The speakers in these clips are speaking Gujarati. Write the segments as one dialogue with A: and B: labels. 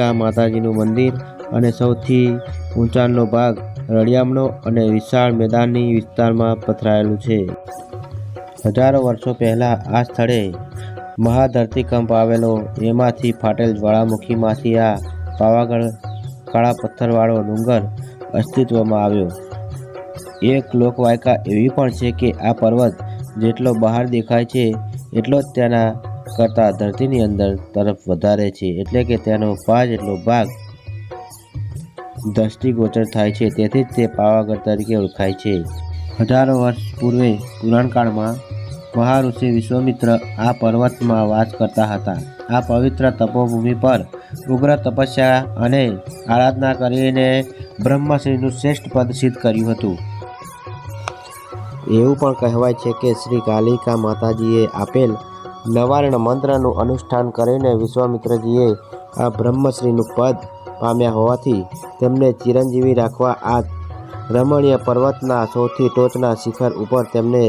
A: આ માતાજીનું મંદિર અને સૌથી ઊંચાણનો ભાગ રળિયામણો અને વિશાળ મેદાનની વિસ્તારમાં પથરાયેલું છે. હજારો વર્ષો પહેલાં આ સ્થળે મહાધરતીકંપ આવેલો. એમાંથી ફાટેલ જ્વાળામુખીમાંથી આ પાવાગઢ કાળા પથ્થરવાળો ડુંગર અસ્તિત્વમાં આવ્યો. એક લોકવાયકા એવી પણ છે કે આ પર્વત જેટલો બહાર દેખાય છે, એટલો જ તેના કરતાં ધરતીની અંદર તરફ વધારે છે, એટલે કે તેનો પાંચ જેટલો ભાગ દ્રષ્ટિગોચર થાય છે, તેથી જ તે પાવાગઢ તરીકે ઓળખાય છે. હજારો વર્ષ પૂર્વે પુરાણકાળમાં મહાઋષિ વિશ્વામિત્ર આ પર્વતમાં વાસ કરતા હતા. આ પવિત્ર તપોભૂમિ પર ઉગ્ર તપસ્યા અને આરાધના કરીને બ્રહ્મશ્રીનું શ્રેષ્ઠ પદ સિદ્ધ કર્યું હતું. એવું પણ કહેવાય છે કે શ્રી કાલિકા માતાજીએ આપેલ નવારણ મંત્રનું અનુષ્ઠાન કરીને વિશ્વામિત્રજીએ આ બ્રહ્મશ્રીનું પદ પામ્યા હોવાથી તેમને ચિરંજીવી રાખવા આ રમણીય પર્વતના સૌથી ટોચના શિખર ઉપર તેમને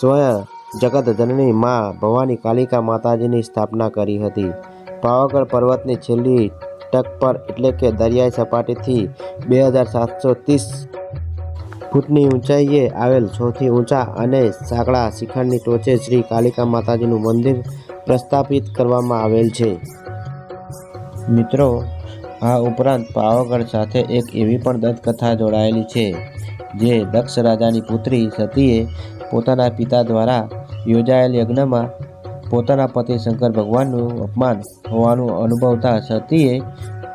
A: સ્વયં જગત જનની મા ભવાની કાલિકા માતાજીની સ્થાપના કરી હતી. પાવાગઢ પર્વતની છેલ્લી ટક પર એટલે કે દરિયાઈ સપાટીથી બે હજાર સાતસો ત્રીસ ફૂટની ઊંચાઈએ આવેલ સૌથી ઊંચા અને સાંકડા શિખરની ટોચે શ્રી કાલિકા માતાજીનું મંદિર પ્રસ્થાપિત કરવામાં આવેલ છે. મિત્રો, આ ઉપરાંત પાવાગઢ સાથે એક એવી પણ દંતકથા જોડાયેલી છે, જે દક્ષ રાજાની પુત્રી સતીએ પોતાના પિતા દ્વારા યોજાયેલ યજ્ઞમાં પોતાના પતિ શંકર ભગવાનનું અપમાન હોવાનું અનુભવતા સતીએ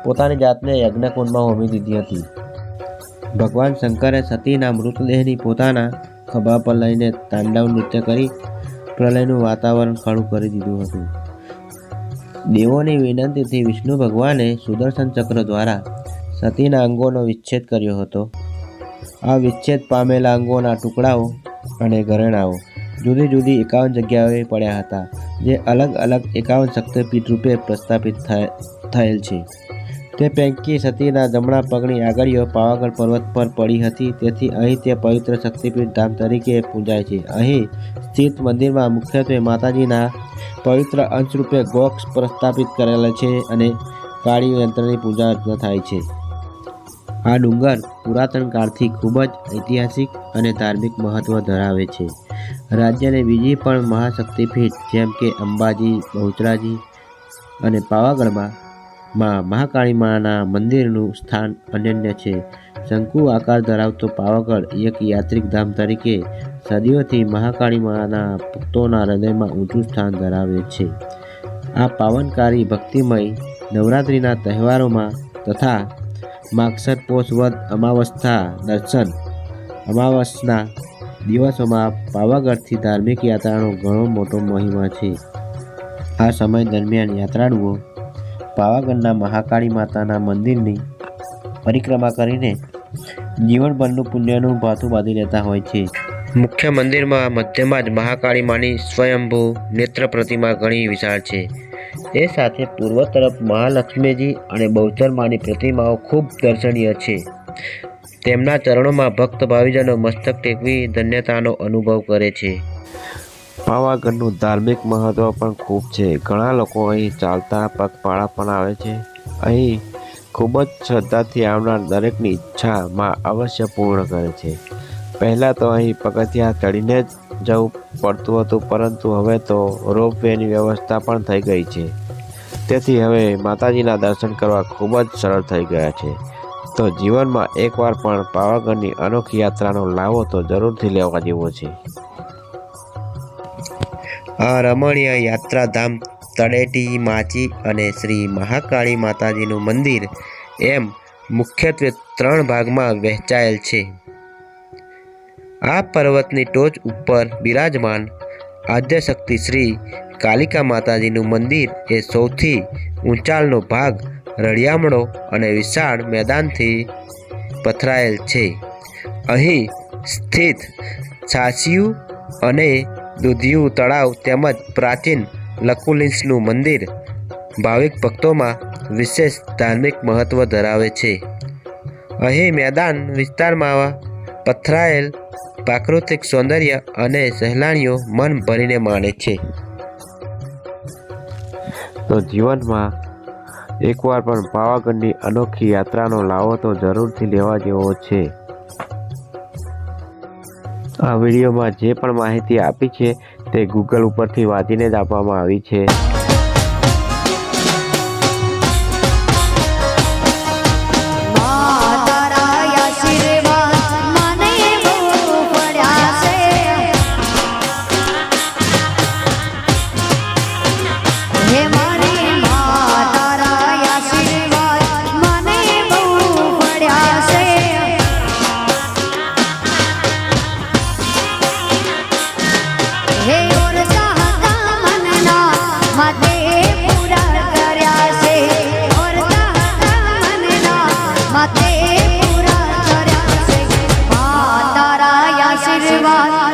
A: પોતાની જાતને યજ્ઞકુંડમાં હોમી દીધી હતી. ભગવાન શંકરે સતીના મૃતદેહની પોતાના ખભા પર લઈને તાંડવ નૃત્ય કરી પ્રલયનું વાતાવરણ ખડું કરી દીધું હતું. દેવોની વિનંતીથી વિષ્ણુ ભગવાને સુદર્શન ચક્ર દ્વારા સતીના અંગોનો વિચ્છેદ કર્યો હતો. આ વિચ્છેદ પામેલા અંગોના ટુકડાઓ અને ઘરેણાઓ જુદી જુદી એકાવન જગ્યાએ પડ્યા હતા, જે અલગ અલગ એકાવન શક્તિપીઠ રૂપે પ્રસ્થાપિત થયે- થયેલ છે. તે પૈકી સતીના જમણા પગની આગળીઓ પાવાગઢ પર્વત પર પડી હતી. તેથી અહીં તે પવિત્ર શક્તિપીઠ ધામ તરીકે પૂજાય છે. અહીં સ્થિત મંદિરમાં મુખ્યત્વે માતાજીના પવિત્ર અંશરૂપે ગોક્ષ પ્રસ્થાપિત કરેલા છે અને કાળી યંત્રની પૂજા અર્ચના થાય છે. આ ડુંગર પુરાતન કાળથી ખૂબ જ ઐતિહાસિક અને ધાર્મિક મહત્વ ધરાવે છે. રાજ્યની બીજી પણ મહાશક્તિપીઠ જેમ કે અંબાજી, બહુચરાજી અને પાવાગઢમાં માં મહાકાળી માના મંદિરનું સ્થાન અનન્ય છે. શંકુ આકાર ધરાવતો પાવાગઢ એક યાત્રિક ધામ તરીકે સદીઓથી મહાકાળી માના ભક્તોના હૃદયમાં ઊંચું સ્થાન ધરાવે છે. આ પાવનકારી ભક્તિમય નવરાત્રિના તહેવારોમાં તથા માગસર પોષ વદ અમાવસ્થા દર્શન અમાવસના દિવસોમાં પાવાગઢથી ધાર્મિક યાત્રાનો ઘણો મોટો મહિમા છે. આ સમય દરમિયાન યાત્રાળુઓ પાવાગઢના મહાકાળી માતાના મંદિરની પરિક્રમા કરીને જીવનભરનું પુણ્યનું ભાથું બાંધી લેતા હોય છે. મુખ્ય મંદિરમાં મધ્યમાં જ મહાકાળી માની સ્વયંભૂ નેત્ર પ્રતિમા ઘણી વિશાળ છે. તે સાથે પૂર્વ તરફ મહાલક્ષ્મીજી અને બૌદ્ધર માની પ્રતિમાઓ ખૂબ દર્શનીય છે. તેમના ચરણોમાં ભક્ત ભાવિજનો મસ્તક ટેકવી ધન્યતાનો અનુભવ કરે છે. પાવાગઢનું ધાર્મિક મહત્વ પણ ખૂબ છે. ઘણા લોકો અહીં ચાલતા પગપાળા પણ આવે છે. અહીં ખૂબ જ શ્રદ્ધાથી આવનાર દરેકની ઈચ્છા માં અવશ્ય પૂર્ણ કરે છે. પહેલાં તો અહીં પગથિયા ચડીને જ જવું પડતું હતું, પરંતુ હવે તો રોપવેની વ્યવસ્થા પણ થઈ ગઈ છે. તેથી હવે માતાજીના દર્શન કરવા ખૂબ જ સરળ થઈ ગયા છે. તો જીવનમાં એકવાર પણ પાવાગઢની અનોખી યાત્રાનો લાવો તો જરૂરથી લેવા જેવો છે. આ રમણીય યાત્રાધામ તળેટી, માચી અને શ્રી મહાકાળી માતાજીનું મંદિર એમ મુખ્યત્વે ત્રણ ભાગમાં વહેંચાયેલ છે. આ પર્વતની ટોચ ઉપર બિરાજમાન આદ્યશક્તિ શ્રી કાલિકા માતાજીનું મંદિર એ સૌથી ઊંચાણનો ભાગ રળિયામણો અને વિશાળ મેદાનથી પથરાયેલ છે. અહીં સ્થિત છાસિયું અને દૂધિયું તળાવ તેમજ પ્રાચીન લકુલિન્સનું મંદિર ભાવિક ભક્તોમાં વિશેષ ધાર્મિક મહત્વ ધરાવે છે. અહીં મેદાન વિસ્તારમાં પથરાયેલ પ્રાકૃતિક સૌંદર્ય અને સહેલાણીઓ મન ભરીને માણે છે. તો જીવનમાં એકવાર પણ પાવાગઢની અનોખી યાત્રાનો લાવો તો જરૂરથી લેવા જેવો છે. આ વિડીયોમાં જે પણ માહિતી આપી છે તે ગૂગલ ઉપરથી વાંચીને જ આપવામાં આવી છે. धन्यवाद